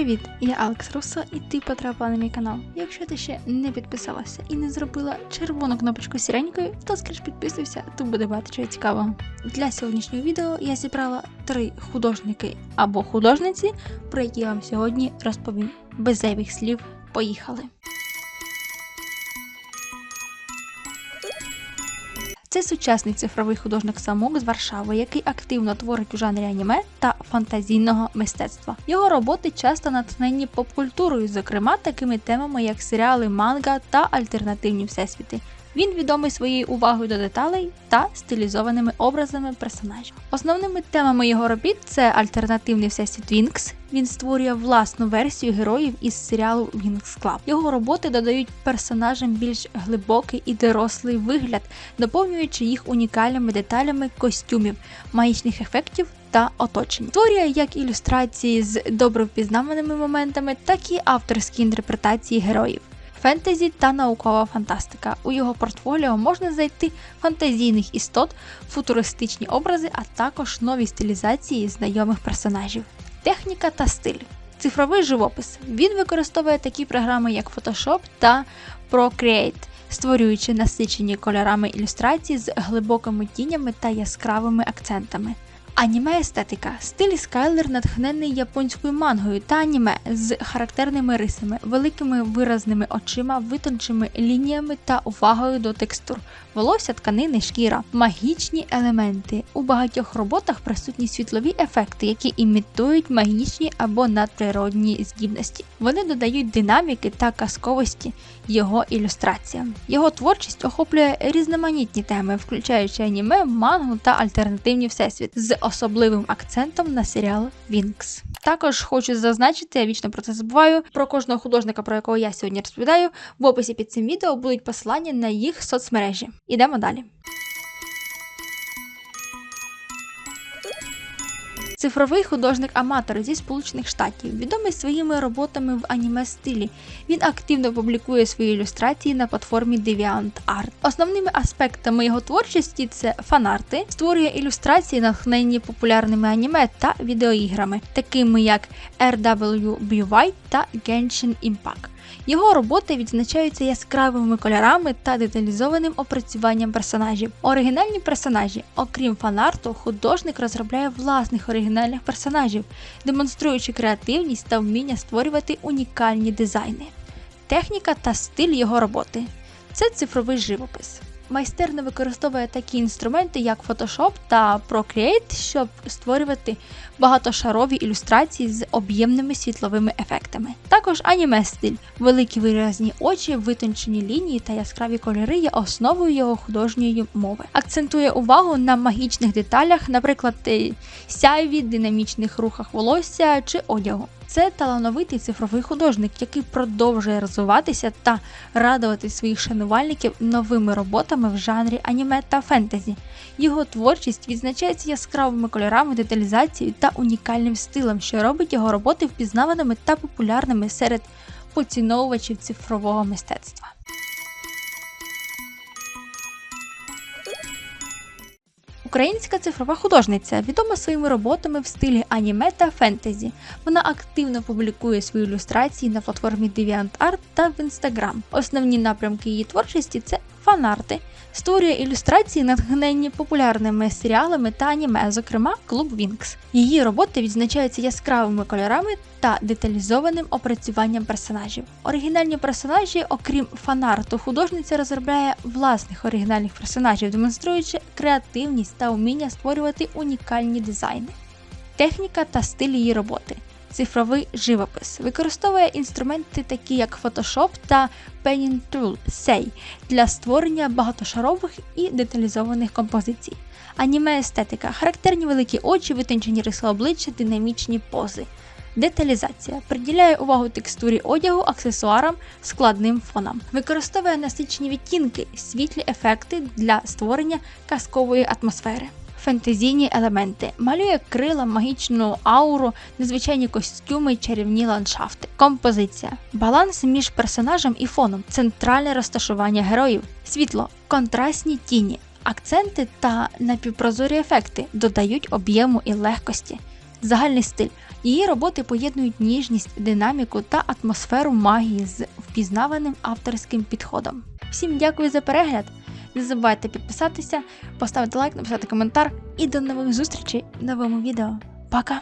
Привіт, я Алекс Руссо і ти потрапила на мій канал. Якщо ти ще не підписалася і не зробила червону кнопочку сіренькою, то скрізь підписуйся, тут буде багато чого цікавого. Для сьогоднішнього відео я зібрала три художники або художниці, про які я вам сьогодні розповім. Без зайвих слів, поїхали! Це сучасний цифровий художник самок з Варшави, який активно творить у жанрі аніме та фантазійного мистецтва. Його роботи часто натхнені поп-культурою, зокрема такими темами, як серіали, манга та альтернативні всесвіти. Він відомий своєю увагою до деталей та стилізованими образами персонажів. Основними темами його робіт це альтернативний всесвіт Вінкс. Він створює власну версію героїв із серіалу Вінкс Club. Його роботи додають персонажам більш глибокий і дорослий вигляд, доповнюючи їх унікальними деталями костюмів, магічних ефектів та оточень. Створює як ілюстрації з добре впізнаваними моментами, так і авторські інтерпретації героїв фентезі та наукова фантастика. У його портфоліо можна знайти фантазійних істот, футуристичні образи, а також нові стилізації знайомих персонажів. Техніка та стиль. Цифровий живопис. Він використовує такі програми, як Photoshop та Procreate, створюючи насичені кольорами ілюстрації з глибокими тінями та яскравими акцентами. Аніме естетика. Стиль Скайлер натхнений японською мангою та аніме з характерними рисами, великими виразними очима, витончими лініями та увагою до текстур, волосся, тканини, шкіра, магічні елементи. У багатьох роботах присутні світлові ефекти, які імітують магічні або надприродні здібності. Вони додають динаміки та казковості його ілюстраціям. Його творчість охоплює різноманітні теми, включаючи аніме, мангу та альтернативні всесвіт. з особливим акцентом на серіал Вінкс. Також хочу зазначити, я вічно про це забуваю. Про кожного художника, про якого я сьогодні розповідаю, в описі під цим відео будуть посилання на їх соцмережі. Ідемо далі. Цифровий художник-аматор зі Сполучених Штатів, відомий своїми роботами в аніме стилі. Він активно публікує свої ілюстрації на платформі DeviantArt. Основними аспектами його творчості це фанарти, створює ілюстрації, натхнені популярними аніме та відеоіграми, такими як RWBY та Genshin Impact. Його роботи відзначаються яскравими кольорами та деталізованим опрацюванням персонажів. Оригінальні персонажі, окрім фанарту, художник розробляє власних оригінальних персонажів, демонструючи креативність та вміння створювати унікальні дизайни. Техніка та стиль його роботи це цифровий живопис майстерно використовує такі інструменти, як Photoshop та Procreate, щоб створювати багатошарові ілюстрації з об'ємними світловими ефектами. Також аніме стиль, великі виразні очі, витончені лінії та яскраві кольори є основою його художньої мови. Акцентує увагу на магічних деталях, наприклад, сяйві, динамічних рухах волосся чи одягу. Це талановитий цифровий художник, який продовжує розвиватися та радувати своїх шанувальників новими роботами в жанрі аніме та фентезі. Його творчість відзначається яскравими кольорами, деталізацією та унікальним стилем, що робить його роботи впізнаваними та популярними серед поціновувачів цифрового мистецтва. Українська цифрова художниця відома своїми роботами в стилі аніме та фентезі. Вона активно публікує свої ілюстрації на платформі DeviantArt та в Instagram. Основні напрямки її творчості це фанарти, створює ілюстрації, натхненні популярними серіалами та аніме, зокрема Клуб Вінкс. Її роботи відзначаються яскравими кольорами та деталізованим опрацюванням персонажів. Оригінальні персонажі, окрім фанарту, художниця розробляє власних оригінальних персонажів, демонструючи креативність та вміння створювати унікальні дизайни. Техніка та стиль її роботи цифровий живопис. Використовує інструменти, такі як Photoshop та Painting Tool Say для створення багатошарових і деталізованих композицій. Аніме естетика, характерні великі очі, витончені риси обличчя, динамічні пози. Деталізація приділяє увагу текстурі одягу, аксесуарам, складним фонам. Використовує насичені відтінки, світлі ефекти для створення казкової атмосфери. Фентезійні елементи, малює крила, магічну ауру, незвичайні костюми, чарівні ландшафти. Композиція, баланс між персонажем і фоном, центральне розташування героїв, світло, контрастні тіні, акценти та напівпрозорі ефекти додають об'єму і легкості. Загальний стиль Її роботи поєднують ніжність, динаміку та атмосферу магії з впізнаваним авторським підходом. Всім дякую за перегляд! Не забувайте підписатися, поставити лайк, написати коментар і до нових зустрічей в новому відео. Пока!